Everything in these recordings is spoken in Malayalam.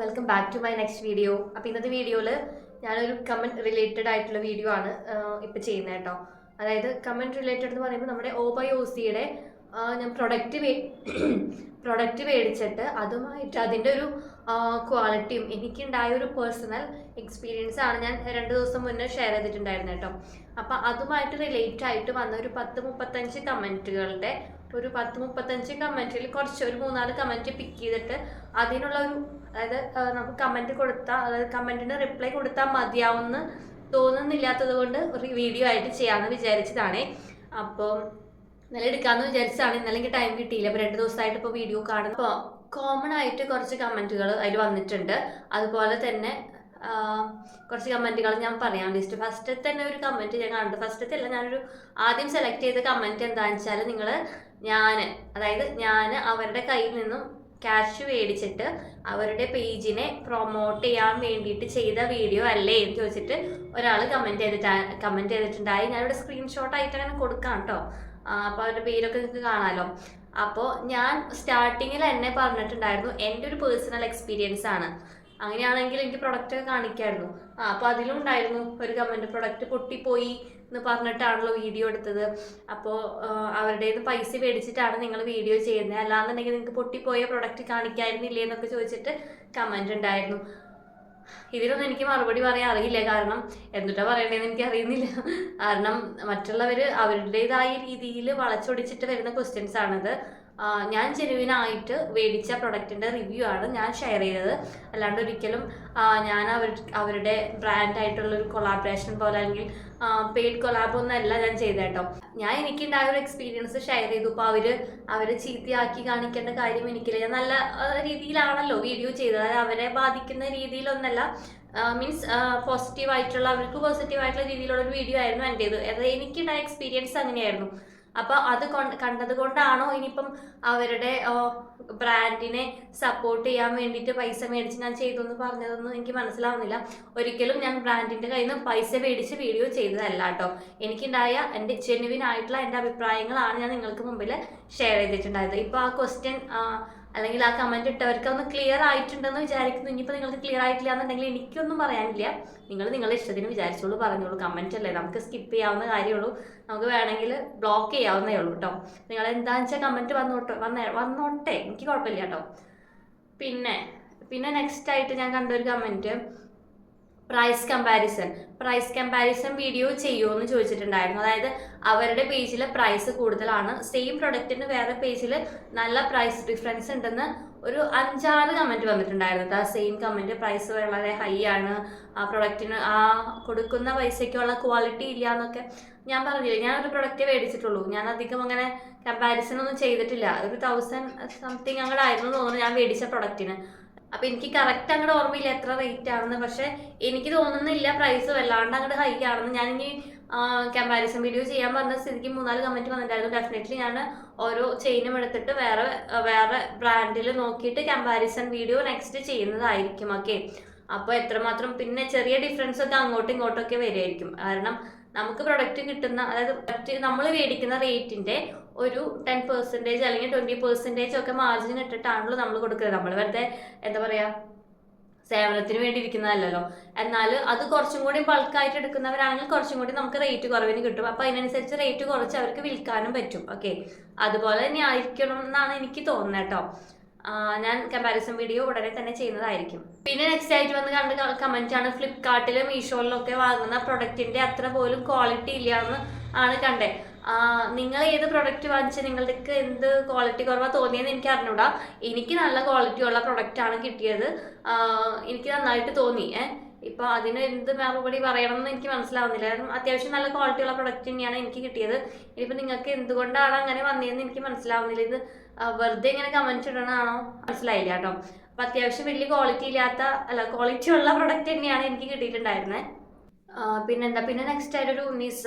Welcome back to my next video അപ്പോൾ ഇന്നത്തെ വീഡിയോയിൽ ഞാനൊരു കമന്റ് റിലേറ്റഡ് ആയിട്ടുള്ള വീഡിയോ ആണ് ഇപ്പോൾ ചെയ്യുന്നത് കേട്ടോ. അതായത് കമന്റ് റിലേറ്റഡ് എന്ന് പറയുമ്പോൾ നമ്മുടെ ഓ ബൈ ഒ സിയുടെ ഞാൻ പ്രൊഡക്റ്റ് പ്രൊഡക്റ്റ് മേടിച്ചിട്ട് അതുമായിട്ട് അതിന്റെ ഒരു ക്വാളിറ്റിയും എനിക്കുണ്ടായ ഒരു പേഴ്സണൽ എക്സ്പീരിയൻസ് ആണ് ഞാൻ രണ്ട് ദിവസം മുന്നേ ഷെയർ ചെയ്തിട്ടുണ്ടായിരുന്നു കേട്ടോ. അപ്പോൾ അതുമായിട്ട് റിലേറ്റ് ആയിട്ട് വന്ന ഒരു പത്ത് മുപ്പത്തഞ്ച് കമന്റുകളുടെ ഒരു പത്ത് മുപ്പത്തഞ്ച് കമന്റിൽ കുറച്ച് ഒരു മൂന്നാൽ കമന്റ് പിക്ക് ചെയ്തിട്ട് അതിനുള്ള ഒരു അതായത് നമുക്ക് കമന്റ് കൊടുത്താൽ അതായത് കമന്റിന് റിപ്ലൈ കൊടുത്താൽ മതിയാവുമെന്ന് തോന്നുന്നില്ലാത്തത് കൊണ്ട് ഒരു വീഡിയോ ആയിട്ട് ചെയ്യാമെന്ന് വിചാരിച്ചതാണേ. അപ്പോൾ ഇന്നലെ എടുക്കാമെന്ന് വിചാരിച്ചതാണ്. ഇന്നലെ എനിക്ക് ടൈം കിട്ടിയില്ല. അപ്പോൾ രണ്ട് ദിവസമായിട്ട് ഇപ്പോൾ വീഡിയോ കാണുന്നു. അപ്പോൾ കോമൺ ആയിട്ട് കുറച്ച് കമന്റുകൾ അതിൽ വന്നിട്ടുണ്ട്. അതുപോലെ തന്നെ കുറച്ച് കമന്റുകൾ ഞാൻ പറയാം ലിസ്റ്റ് ഫസ്റ്റ് തന്നെ ഒരു കമന്റ് ഞാൻ കണ്ടു ഫസ്റ്റത്തെ അല്ല ഞാനൊരു ആദ്യം സെലക്ട് ചെയ്ത കമന്റ് എന്താണെന്ന് വെച്ചാൽ നിങ്ങൾ ഞാൻ അതായത് ഞാൻ അവരുടെ കയ്യിൽ നിന്നും ക്യാഷ് മേടിച്ചിട്ട് അവരുടെ പേജിനെ പ്രൊമോട്ട് ചെയ്യാൻ വേണ്ടിയിട്ട് ചെയ്ത വീഡിയോ അല്ലേ എന്ന് ചോദിച്ചിട്ട് ഒരാൾ കമന്റ് ചെയ്തിട്ട് കമന്റ് ചെയ്തിട്ടുണ്ടായി. ഞാനിവിടെ സ്ക്രീൻഷോട്ട് ആയിട്ട് അങ്ങനെ കൊടുക്കാം കേട്ടോ. അപ്പോൾ അവരുടെ പേരൊക്കെ നിങ്ങൾക്ക് കാണാമല്ലോ അപ്പോൾ ഞാൻ സ്റ്റാർട്ടിങ്ങിൽ എന്നെ പറഞ്ഞിട്ടുണ്ടായിരുന്നു. എന്റെ ഒരു പേഴ്സണൽ എക്സ്പീരിയൻസ് ആണ്. അങ്ങനെയാണെങ്കിൽ എനിക്ക് പ്രൊഡക്റ്റ് കാണിക്കായിരുന്നു. ആ അപ്പോൾ അതിലും ഉണ്ടായിരുന്നു ഒരു കമന്റ് പ്രൊഡക്റ്റ് പൊട്ടിപ്പോയി എന്ന് പറഞ്ഞിട്ടാണല്ലോ വീഡിയോ എടുത്തത്. അപ്പോൾ അവരുടെ പൈസ മേടിച്ചിട്ടാണ് നിങ്ങൾ വീഡിയോ ചെയ്യുന്നത്. അല്ലാന്നുണ്ടെങ്കിൽ നിങ്ങൾക്ക് പൊട്ടിപ്പോയ പ്രൊഡക്റ്റ് കാണിക്കായിരുന്നില്ലേ എന്നൊക്കെ ചോദിച്ചിട്ട് കമന്റ് ഉണ്ടായിരുന്നു. ഇതിനൊന്നും എനിക്ക് മറുപടി പറയാൻ അറിയില്ല. കാരണം എന്തുട്ടാ പറയണതെന്ന് എനിക്ക് അറിയുന്നില്ല. കാരണം മറ്റുള്ളവർ അവരുടേതായ രീതിയിൽ വളച്ചൊടിച്ചിട്ട് വരുന്ന ക്വസ്റ്റ്യൻസ് ആണത്. ഞാൻ ജെനുവിനായിട്ട് മേടിച്ച പ്രൊഡക്റ്റിന്റെ റിവ്യൂ ആണ് ഞാൻ ഷെയർ ചെയ്തത്. അല്ലാണ്ട് ഒരിക്കലും ഞാൻ അവർ അവരുടെ ബ്രാൻഡായിട്ടുള്ളൊരു കൊളാബറേഷൻ പോലെ അല്ലെങ്കിൽ പെയ്ഡ് കൊളാബ് ഒന്നല്ല ഞാൻ ചെയ്തേട്ടോ ഞാൻ എനിക്കുണ്ടായ ഒരു എക്സ്പീരിയൻസ് ഷെയർ ചെയ്തു. ഇപ്പോൾ അവർ അവരെ ചീത്തയാക്കി കാണിക്കേണ്ട കാര്യം എനിക്കില്ല. ഞാൻ നല്ല രീതിയിലാണല്ലോ വീഡിയോ ചെയ്തത്. അവരെ ബാധിക്കുന്ന രീതിയിലൊന്നല്ല. മീൻസ് പോസിറ്റീവായിട്ടുള്ള അവർക്ക് പോസിറ്റീവ് ആയിട്ടുള്ള രീതിയിലുള്ള ഒരു വീഡിയോ ആയിരുന്നു എന്റേത് അത് എനിക്കുണ്ടായ എക്സ്പീരിയൻസ് അങ്ങനെയായിരുന്നു. അപ്പോൾ അത് കൊണ്ട് കണ്ടത് കൊണ്ടാണോ ഇനിയിപ്പം അവരുടെ ബ്രാൻഡിനെ സപ്പോർട്ട് ചെയ്യാൻ വേണ്ടിയിട്ട് പൈസ മേടിച്ച് ഞാൻ ചെയ്തു എന്ന് പറഞ്ഞതൊന്നും എനിക്ക് മനസ്സിലാവുന്നില്ല. ഒരിക്കലും ഞാൻ ബ്രാൻഡിന്റെ കയ്യിൽ നിന്ന് പൈസ മേടിച്ച് വീഡിയോ ചെയ്തതല്ല കേട്ടോ. എനിക്കുണ്ടായ എന്റെ ജെനുവിൻ ആയിട്ടുള്ള എന്റെ അഭിപ്രായങ്ങളാണ് ഞാൻ നിങ്ങൾക്ക് മുമ്പിൽ ഷെയർ ചെയ്തിട്ടുണ്ടായത്. ഇപ്പോൾ ആ ക്വസ്റ്റ്യൻ അല്ലെങ്കിൽ ആ കമന്റ് ഇട്ടവർക്ക് ഒന്ന് ക്ലിയർ ആയിട്ടുണ്ടെന്ന് വിചാരിക്കുന്നു. ഇനിയിപ്പോൾ നിങ്ങൾക്ക് ക്ലിയർ ആയിട്ടില്ല എന്നുണ്ടെങ്കിൽ എനിക്കൊന്നും പറയാനില്ല. നിങ്ങൾ നിങ്ങളുടെ ഇഷ്ടത്തിന് വിചാരിച്ചോളൂ പറഞ്ഞോളൂ കമന്റ് അല്ലേ? നമുക്ക് സ്കിപ്പ് ചെയ്യാവുന്ന കാര്യമുള്ളൂ. നമുക്ക് വേണമെങ്കിൽ ബ്ലോക്ക് ചെയ്യാവുന്നേ ഉള്ളൂ കേട്ടോ നിങ്ങൾ എന്താണെന്ന് വെച്ചാൽ കമന്റ് വന്നോട്ടെ വന്നേ വന്നോട്ടെ. എനിക്ക് കുഴപ്പമില്ല കേട്ടോ പിന്നെ പിന്നെ നെക്സ്റ്റ് ആയിട്ട് ഞാൻ കണ്ട ഒരു comment price comparison price comparison video ചെയ്യുമോ എന്ന് ചോദിച്ചിട്ടുണ്ടായിരുന്നു. അതായത് അവരുടെ പേജിൽ പ്രൈസ് കൂടുതലാണ്. സെയിം പ്രൊഡക്റ്റിന് വേറെ പേജിൽ നല്ല പ്രൈസ് ഡിഫറൻസ് ഉണ്ടെന്ന് ഒരു അഞ്ചാറ് കമന്റ് വന്നിട്ടുണ്ടായിരുന്നു ആ സെയിം കമന്റ് പ്രൈസ് വളരെ ഹൈ ആണ്. ആ പ്രൊഡക്റ്റിന് ആ കൊടുക്കുന്ന പൈസയ്ക്കുള്ള ക്വാളിറ്റി ഇല്ല എന്നൊക്കെ ഞാൻ പറഞ്ഞില്ല ഞാൻ ഒരു പ്രൊഡക്റ്റ് മേടിച്ചിട്ടുള്ളൂ. ഞാൻ അധികം അങ്ങനെ കമ്പാരിസൺ ഒന്നും ചെയ്തിട്ടില്ല. ഒരു തൗസൻഡ് സംതിങ് അങ്ങോട്ടായിരുന്നു തോന്നുന്നു ഞാൻ മേടിച്ച പ്രൊഡക്റ്റിന് അപ്പൊ എനിക്ക് കറക്റ്റ് അങ്ങോട്ട് ഓർമ്മയില്ല എത്ര റേറ്റ് ആണെന്ന് പക്ഷെ എനിക്ക് തോന്നുന്നില്ല പ്രൈസ് വല്ലാണ്ട് അങ്ങോട്ട് ഹൈ ആണെന്ന്. ഞാൻ ഇനി കമ്പാരിസൺ വീഡിയോ ചെയ്യാൻ പറഞ്ഞ സ്ഥിതിക്ക് മൂന്നാൽ കമന്റ് വന്നിട്ടുണ്ടായിരുന്നു. ഡെഫിനറ്റ്ലി ഞാൻ ഓരോ ചെയിനും എടുത്തിട്ട് വേറെ വേറെ ബ്രാൻഡിൽ നോക്കിയിട്ട് കമ്പാരിസൺ വീഡിയോ നെക്സ്റ്റ് ചെയ്യുന്നതായിരിക്കും. ഓക്കെ അപ്പോൾ എത്രമാത്രം പിന്നെ ചെറിയ ഡിഫറൻസ് ഒക്കെ അങ്ങോട്ടും ഇങ്ങോട്ടും ഒക്കെ വരുമായിരിക്കും കാരണം നമുക്ക് പ്രൊഡക്റ്റ് കിട്ടുന്ന അതായത് പ്രൊഡക്റ്റ് നമ്മൾ മേടിക്കുന്ന റേറ്റിന്റെ ഒരു ടെൻ പെർസെന്റേജ് അല്ലെങ്കിൽ ട്വന്റി പെർസെന്റേജ് ഒക്കെ മാർജിൻ ഇട്ടിട്ടാണല്ലോ നമ്മൾ കൊടുക്കുന്നത്. നമ്മൾ വെറുതെ എന്താ പറയുക സേവനത്തിന് വേണ്ടി ഇരിക്കുന്നതല്ലല്ലോ. എന്നാൽ അത് കുറച്ചും കൂടി ബൾക്കായിട്ട് എടുക്കുന്നവരാണെങ്കിൽ കുറച്ചും കൂടി നമുക്ക് റേറ്റ് കുറവിന് കിട്ടും. അപ്പോൾ അതിനനുസരിച്ച് റേറ്റ് കുറച്ച് അവർക്ക് വിൽക്കാനും പറ്റും. ഓക്കെ അതുപോലെ തന്നെ ആയിരിക്കണം എന്നാണ് എനിക്ക് തോന്നുന്നത് കേട്ടോ. ഞാൻ കമ്പാരിസൺ വീഡിയോ ഉടനെ തന്നെ ചെയ്യുന്നതായിരിക്കും. പിന്നെ നെക്സ്റ്റ് ആയിട്ട് വന്ന് കണ്ട ആണ്. ഫ്ലിപ്കാർട്ടിലും ഒക്കെ വാങ്ങുന്ന പ്രൊഡക്റ്റിന്റെ അത്ര പോലും ക്വാളിറ്റി ഇല്ല എന്ന് ആണ് കണ്ടേ. നിങ്ങൾ ഏത് പ്രൊഡക്റ്റ് വാങ്ങിച്ച്? നിങ്ങൾക്ക് എന്ത് ക്വാളിറ്റി കുറവാ തോന്നിയെന്ന് എനിക്ക് അറിഞ്ഞൂടാ. എനിക്ക് നല്ല ക്വാളിറ്റി ഉള്ള പ്രൊഡക്റ്റ് ആണ് കിട്ടിയത്. എനിക്ക് നന്നായിട്ട് തോന്നി. ഏഹ് ഇപ്പൊ അതിന് എന്ത് മറുപടി പറയണം എന്ന് എനിക്ക് മനസ്സിലാവുന്നില്ല. കാരണം അത്യാവശ്യം നല്ല ക്വാളിറ്റി ഉള്ള പ്രൊഡക്റ്റ് തന്നെയാണ് എനിക്ക് കിട്ടിയത്. ഇനിയിപ്പോൾ നിങ്ങൾക്ക് എന്തുകൊണ്ടാണ് അങ്ങനെ വന്നതെന്ന് എനിക്ക് മനസ്സിലാവുന്നില്ല. ഇത് വെറുതെ ഇങ്ങനെ കമന്റ് ഇടണതാണോ? മനസ്സിലായില്ല കേട്ടോ. അപ്പൊ അത്യാവശ്യം വലിയ ക്വാളിറ്റി ഇല്ലാത്ത അല്ല ക്വാളിറ്റി ഉള്ള പ്രൊഡക്റ്റ് തന്നെയാണ് എനിക്ക് കിട്ടിയിട്ടുണ്ടായിരുന്നത് പിന്നെന്താ? പിന്നെ നെക്സ്റ്റ് ആയിട്ടൊരു ഉന്നീസ്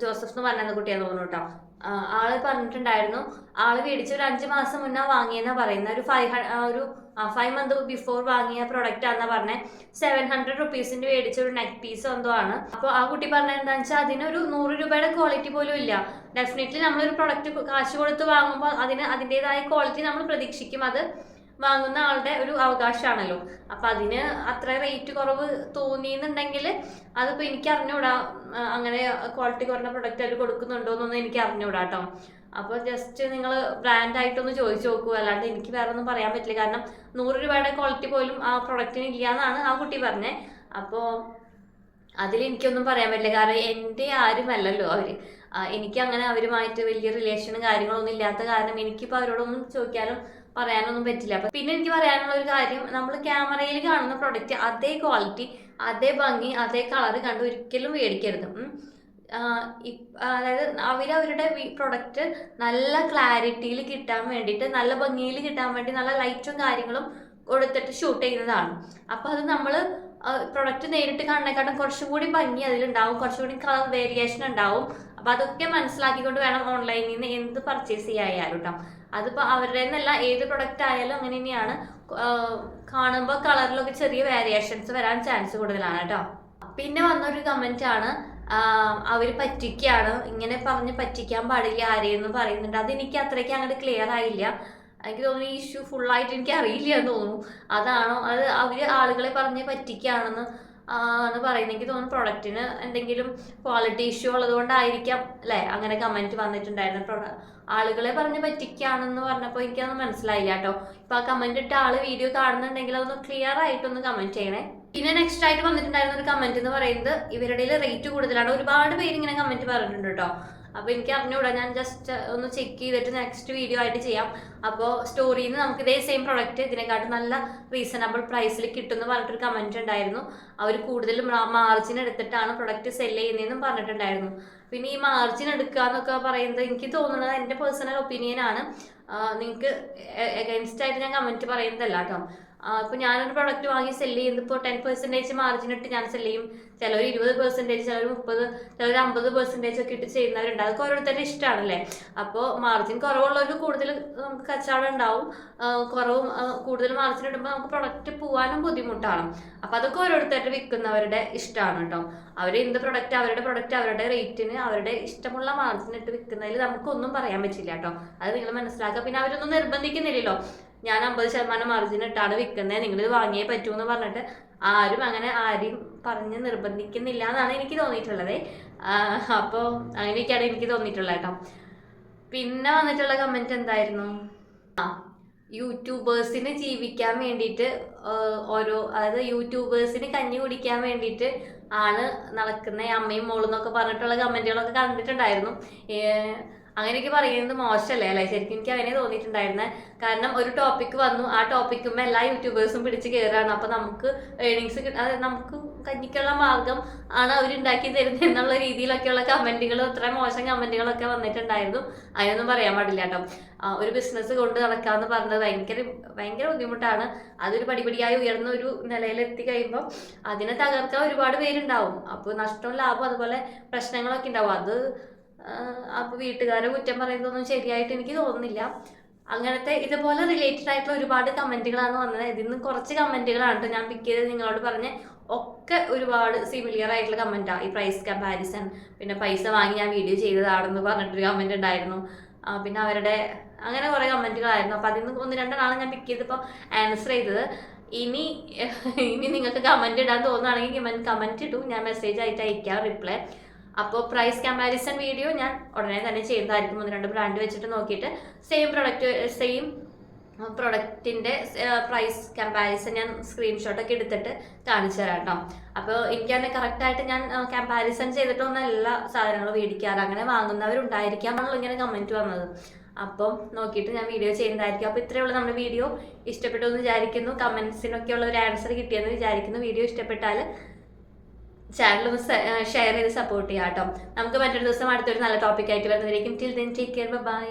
ജോസഫ് എന്ന് പറഞ്ഞ കുട്ടിയാന്ന് തോന്നുന്നു കേട്ടോ ആൾ പറഞ്ഞിട്ടുണ്ടായിരുന്നു. ആൾ മേടിച്ച ഒരു അഞ്ച് മാസം മുന്നേ വാങ്ങിയെന്നാ പറയുന്ന. ഒരു ഫൈവ് ഒരു ഫൈവ് മന്ത് ബിഫോർ വാങ്ങിയ പ്രൊഡക്റ്റ് ആണെന്നാ പറഞ്ഞത് സെവൻ ഹൺഡ്രഡ് റുപ്പീസിന്റെ മേടിച്ച ഒരു നെക്ക് പീസ് എന്തോ ആണ്. അപ്പോൾ ആ കുട്ടി പറഞ്ഞ എന്താ വെച്ചാൽ അതിനൊരു നൂറ് രൂപയുടെ ക്വാളിറ്റി പോലും ഇല്ല. ഡെഫിനറ്റ്ലി നമ്മളൊരു പ്രൊഡക്റ്റ് കാശ് കൊടുത്ത് വാങ്ങുമ്പോൾ അതിന് അതിന്റെതായ ക്വാളിറ്റി നമ്മൾ പ്രതീക്ഷിക്കും. അത് വാങ്ങുന്ന ആളുടെ ഒരു അവകാശമാണല്ലോ. അപ്പം അതിന് അത്ര റേറ്റ് കുറവ് തോന്നിയെന്നുണ്ടെങ്കിൽ അതിപ്പോൾ എനിക്ക് അറിഞ്ഞൂടാ. അങ്ങനെ ക്വാളിറ്റി കുറഞ്ഞ പ്രൊഡക്റ്റ് അവർ കൊടുക്കുന്നുണ്ടോ എന്നൊന്നും എനിക്ക് അറിഞ്ഞൂടാ കേട്ടോ അപ്പോൾ ജസ്റ്റ് നിങ്ങൾ ബ്രാൻഡായിട്ടൊന്ന് ചോദിച്ചു നോക്കൂ. അല്ലാണ്ട് എനിക്ക് വേറെ ഒന്നും പറയാൻ പറ്റില്ല. കാരണം നൂറ് രൂപയുടെ ക്വാളിറ്റി പോലും ആ പ്രൊഡക്റ്റിന് ഇല്ല എന്നാണ് ആ കുട്ടി പറഞ്ഞത് അപ്പോൾ അതിൽ എനിക്കൊന്നും പറയാൻ പറ്റില്ല. കാരണം എന്റെ ആരുമല്ലല്ലോ അവർ എനിക്ക് അങ്ങനെ അവരുമായിട്ട് വലിയ റിലേഷനും കാര്യങ്ങളൊന്നും ഇല്ലാത്ത കാരണം എനിക്കിപ്പോൾ അവരോടൊന്നും ചോദിക്കാനും പറയാനൊന്നും പറ്റില്ല. അപ്പം പിന്നെ എനിക്ക് പറയാനുള്ള ഒരു കാര്യം നമ്മൾ ക്യാമറയിൽ കാണുന്ന പ്രൊഡക്റ്റ് അതേ ക്വാളിറ്റി അതേ ഭംഗി അതേ കളർ കണ്ട് ഒരിക്കലും മേടിക്കരുത്. അതായത് അവർ അവരുടെ പ്രൊഡക്റ്റ് നല്ല ക്ലാരിറ്റിയിൽ കിട്ടാൻ വേണ്ടിയിട്ട് നല്ല ഭംഗിയിൽ കിട്ടാൻ വേണ്ടി നല്ല ലൈറ്റും കാര്യങ്ങളും കൊടുത്തിട്ട് ഷൂട്ട് ചെയ്യുന്നതാണ്. അപ്പൊ അത് നമ്മൾ പ്രൊഡക്റ്റ് നേരിട്ട് കാണുന്നേക്കാട്ടും കുറച്ചും കൂടി ഭംഗി അതിലുണ്ടാവും. കുറച്ചും കൂടി കളർ വേരിയേഷൻ ഉണ്ടാവും. അപ്പോൾ അതൊക്കെ മനസ്സിലാക്കിക്കൊണ്ട് വേണം ഓൺലൈനിൽ നിന്ന് എന്ത് പർച്ചേസ് ചെയ്യായാലും കേട്ടോ അതിപ്പോ അവരുടെ നിന്നല്ല ഏത് പ്രൊഡക്റ്റ് ആയാലും അങ്ങനെ തന്നെയാണ്. കാണുമ്പോൾ കളറിലൊക്കെ ചെറിയ വേരിയേഷൻസ് വരാൻ ചാൻസ് കൂടുതലാണ് കേട്ടോ പിന്നെ വന്നൊരു കമന്റ് ആണ് അവർ പറ്റിക്കാണ്. ഇങ്ങനെ പറഞ്ഞ് പറ്റിക്കാൻ പാടില്ല ആരെയെന്ന് പറയുന്നുണ്ട്. അതെനിക്ക് അത്രയ്ക്ക് അങ്ങോട്ട് ക്ലിയർ ആയില്ല. എനിക്ക് തോന്നുന്നു ഈ ഇഷ്യൂ ഫുള്ളായിട്ട് എനിക്ക് അറിയില്ല എന്ന് തോന്നുന്നു. അതാണോ? അത് അവർ ആളുകളെ പറഞ്ഞ് പറ്റിക്കുകയാണെന്ന് എന്ന് പറയുന്നത് എനിക്ക് തോന്നുന്നു പ്രൊഡക്റ്റിന് എന്തെങ്കിലും ക്വാളിറ്റി ഇഷ്യൂ ഉള്ളതുകൊണ്ടായിരിക്കാം അല്ലേ? അങ്ങനെ കമന്റ് വന്നിട്ടുണ്ടായിരുന്നു. പ്രൊഡക്റ്റ് ആളുകളെ പറഞ്ഞ് പറ്റിക്കുകയാണെന്ന് പറഞ്ഞപ്പോൾ എനിക്കതൊന്നും മനസ്സിലായില്ല കേട്ടോ. ഇപ്പം ആ കമന്റ് ഇട്ട ആൾ വീഡിയോ കാണുന്നുണ്ടെങ്കിൽ അതൊന്ന് ക്ലിയർ ആയിട്ടൊന്ന് കമന്റ് ചെയ്യണേ. പിന്നെ നെക്സ്റ്റ് ആയിട്ട് വന്നിട്ടുണ്ടായിരുന്ന ഒരു കമന്റ് എന്ന് പറയുന്നത് ഇവരുടെ റേറ്റ് കൂടുതലാണ്. ഒരുപാട് പേര് ഇങ്ങനെ കമന്റ് പറഞ്ഞിട്ടുണ്ട് കേട്ടോ. അപ്പോൾ എനിക്ക് അറിഞ്ഞുകൂടാ ഞാൻ ജസ്റ്റ് ഒന്ന് ചെക്ക് ചെയ്തിട്ട് നെക്സ്റ്റ് വീഡിയോ ആയിട്ട് ചെയ്യാം. അപ്പോൾ സ്റ്റോറിയിൽ നിന്ന് നമുക്ക് ഇതേ സെയിം പ്രൊഡക്റ്റ് ഇതിനെക്കാട്ടും നല്ല റീസണബിൾ പ്രൈസിൽ കിട്ടുമെന്ന് പറഞ്ഞിട്ടൊരു കമന്റ് ഉണ്ടായിരുന്നു. അവർ കൂടുതലും മാർജിൻ എടുത്തിട്ടാണ് പ്രൊഡക്റ്റ് സെൽ ചെയ്യുന്നതെന്നും പറഞ്ഞിട്ടുണ്ടായിരുന്നു. പിന്നെ ഈ മാർജിൻ എടുക്കുക എന്നൊക്കെ പറയുന്നത് എനിക്ക് തോന്നുന്നത് എന്റെ പേഴ്സണൽ ഒപ്പീനിയൻ ആണ്. നിങ്ങൾക്ക് എഗൈൻസ്റ്റ് ആയിട്ട് ഞാൻ കമന്റ് പറയുന്നതല്ല കേട്ടോ. ഇപ്പോൾ ഞാനൊരു പ്രൊഡക്റ്റ് വാങ്ങി സെൽ ചെയ്യുന്നത് ഇപ്പോൾ ടെൻ പെർസെന്റേജ് മാർജിൻ ഇട്ട് ഞാൻ സെൽ ചെയ്യും. ചിലർ ഇരുപത് പെർസെന്റേജ് ചിലർ മുപ്പത് ചിലർ അമ്പത് പെർസെന്റേജ് ഒക്കെ ഇട്ട് ചെയ്യുന്നവരുണ്ട്. അതൊക്കെ ഓരോരുത്തരുടെ ഇഷ്ടമാണല്ലേ അപ്പോൾ മാർജിൻ കുറവുള്ളവർക്ക് കൂടുതൽ നമുക്ക് കച്ചവടം ഉണ്ടാവും. കുറവും കൂടുതൽ മാർജിൻ ഇടുമ്പോൾ നമുക്ക് പ്രൊഡക്റ്റ് പോകാനും ബുദ്ധിമുട്ടാണ്. അപ്പൊ അതൊക്കെ ഓരോരുത്തരുടെ വിൽക്കുന്നവരുടെ ഇഷ്ടമാണ് കേട്ടോ അവർ എന്ത് പ്രൊഡക്റ്റ് അവരുടെ പ്രൊഡക്റ്റ് അവരുടെ റേറ്റിന് അവരുടെ ഇഷ്ടമുള്ള മാർജിൻ ഇട്ട് വിൽക്കുന്നതിൽ നമുക്കൊന്നും പറയാൻ പറ്റില്ല കേട്ടോ അത് നിങ്ങൾ മനസ്സിലാക്കുക. പിന്നെ അവരൊന്നും നിർബന്ധിക്കുന്നില്ലല്ലോ. ഞാൻ അമ്പത് ശതമാനം മാർജിൻ ഇട്ടാണ് വിൽക്കുന്നത് നിങ്ങളിത് വാങ്ങിയേ പറ്റൂ എന്ന് പറഞ്ഞിട്ട് ആരും അങ്ങനെ ആരെയും പറഞ്ഞ് നിർബന്ധിക്കുന്നില്ല എന്നാണ് എനിക്ക് തോന്നിയിട്ടുള്ളത്. അപ്പോൾ അങ്ങനെയൊക്കെയാണ് എനിക്ക് തോന്നിയിട്ടുള്ളത് കേട്ടോ. പിന്നെ വന്നിട്ടുള്ള കമന്റ് എന്തായിരുന്നു? ആ യൂട്യൂബേഴ്സിന് ജീവിക്കാൻ വേണ്ടിയിട്ട് ഓരോ അതായത് യൂട്യൂബേഴ്സിന് കഞ്ഞി കുടിക്കാൻ വേണ്ടിയിട്ട് ആണ് നടക്കുന്ന അമ്മയും മോളും എന്നൊക്കെ പറഞ്ഞിട്ടുള്ള കമന്റുകളൊക്കെ കണ്ടിട്ടുണ്ടായിരുന്നു. അങ്ങനെയൊക്കെ പറയുന്നത് മോശമല്ലേ? അല്ലേ? ശരിക്കും എനിക്ക് അങ്ങനെ തോന്നിയിട്ടുണ്ടായിരുന്നത് കാരണം ഒരു ടോപ്പിക്ക് വന്നു. ആ ടോപ്പിക്കുമ്പോൾ എല്ലാ യൂട്യൂബേഴ്സും പിടിച്ച് കയറാണ് അപ്പോൾ നമുക്ക് ഏണിങ്സ് അതായത് നമുക്ക് കഞ്ഞിക്കുള്ള മാർഗം ആണ് അവരുണ്ടാക്കി തരുന്നത് എന്നുള്ള രീതിയിലൊക്കെയുള്ള കമന്റുകളും അത്ര മോശം കമന്റുകളൊക്കെ വന്നിട്ടുണ്ടായിരുന്നു. അതിനൊന്നും പറയാൻ പാടില്ല കേട്ടോ. ഒരു ബിസിനസ് കൊണ്ട് നടക്കാന്ന് പറഞ്ഞത് ഭയങ്കര ഭയങ്കര ബുദ്ധിമുട്ടാണ്. അതൊരു പടിപടിയായി ഉയർന്ന ഒരു നിലയിലെത്തി കഴിയുമ്പോൾ അതിനെ തകർക്കാൻ ഒരുപാട് പേരുണ്ടാവും. അപ്പോൾ നഷ്ടവും ലാഭവും അതുപോലെ പ്രശ്നങ്ങളൊക്കെ ഉണ്ടാവും. അത് അപ്പോൾ വീട്ടുകാരെ കുറ്റം പറയുന്നതൊന്നും ശരിയായിട്ട് എനിക്ക് തോന്നുന്നില്ല. അങ്ങനത്തെ ഇതുപോലെ റിലേറ്റഡ് ആയിട്ടുള്ള ഒരുപാട് കമന്റുകളാണ് വന്നത്. ഇതിൽ നിന്ന് കുറച്ച് കമന്റുകളാണ് ഞാൻ പിക്ക് ചെയ്ത് നിങ്ങളോട് പറഞ്ഞ് ഒക്കെ ഒരുപാട് സിമിലിയർ ആയിട്ടുള്ള കമന്റാണ് ഈ പ്രൈസ് കമ്പാരിസൺ പിന്നെ പൈസ വാങ്ങി ഞാൻ വീഡിയോ ചെയ്തതാണെന്ന് പറഞ്ഞിട്ടൊരു കമന്റ് ഉണ്ടായിരുന്നു. പിന്നെ അവരുടെ അങ്ങനെ കുറേ കമന്റുകളായിരുന്നു അപ്പോൾ അതിൽ നിന്ന് ഒന്ന് രണ്ടെണ്ണമാണ് ഞാൻ പിക്ക് ചെയ്തപ്പോൾ ആൻസർ ചെയ്തത്. ഇനി ഇനി നിങ്ങൾക്ക് കമന്റ് ഇടാൻ തോന്നുകയാണെങ്കിൽ കമന്റ് ഇടും. ഞാൻ മെസ്സേജ് ആയിട്ട് അയക്കാം റിപ്ലൈ അപ്പോൾ പ്രൈസ് കമ്പാരിസൺ വീഡിയോ ഞാൻ ഉടനെ തന്നെ ചെയ്യുന്നതായിരിക്കും. ഒന്ന് രണ്ട് ബ്രാൻഡ് വെച്ചിട്ട് നോക്കിയിട്ട് സെയിം പ്രൊഡക്റ്റ് സെയിം പ്രൊഡക്റ്റിന്റെ പ്രൈസ് കമ്പാരിസൺ ഞാൻ സ്ക്രീൻഷോട്ടൊക്കെ എടുത്തിട്ട് കാണിച്ചു തരാം കേട്ടോ അപ്പോൾ എനിക്ക് തന്നെ കറക്റ്റായിട്ട് ഞാൻ കമ്പാരിസൺ ചെയ്തിട്ടൊന്നും എല്ലാ സാധനങ്ങളും മേടിക്കാറ്. അങ്ങനെ വാങ്ങുന്നവരുണ്ടായിരിക്കാം എന്നുള്ള ഇങ്ങനെ കമന്റ് വന്നത്. അപ്പം നോക്കിയിട്ട് ഞാൻ വീഡിയോ ചെയ്യുന്നതായിരിക്കും. അപ്പോൾ ഇത്രയേ ഉള്ളൂ നമ്മുടെ വീഡിയോ ഇഷ്ടപ്പെട്ടു എന്ന് വിചാരിക്കുന്നു. കമൻസിനൊക്കെ ഉള്ള ഒരു ആൻസർ കിട്ടിയെന്ന് വിചാരിക്കുന്നു. വീഡിയോ ഇഷ്ടപ്പെട്ടാൽ ചാനൽ ഒന്ന് ഷെയർ ചെയ്ത് സപ്പോർട്ട് ചെയ്യാം കേട്ടോ നമുക്ക് മറ്റൊരു ദിവസം അടുത്തൊരു നല്ല ടോപ്പിക് ആയിട്ട് വരുന്നതായിരിക്കും till then take care bye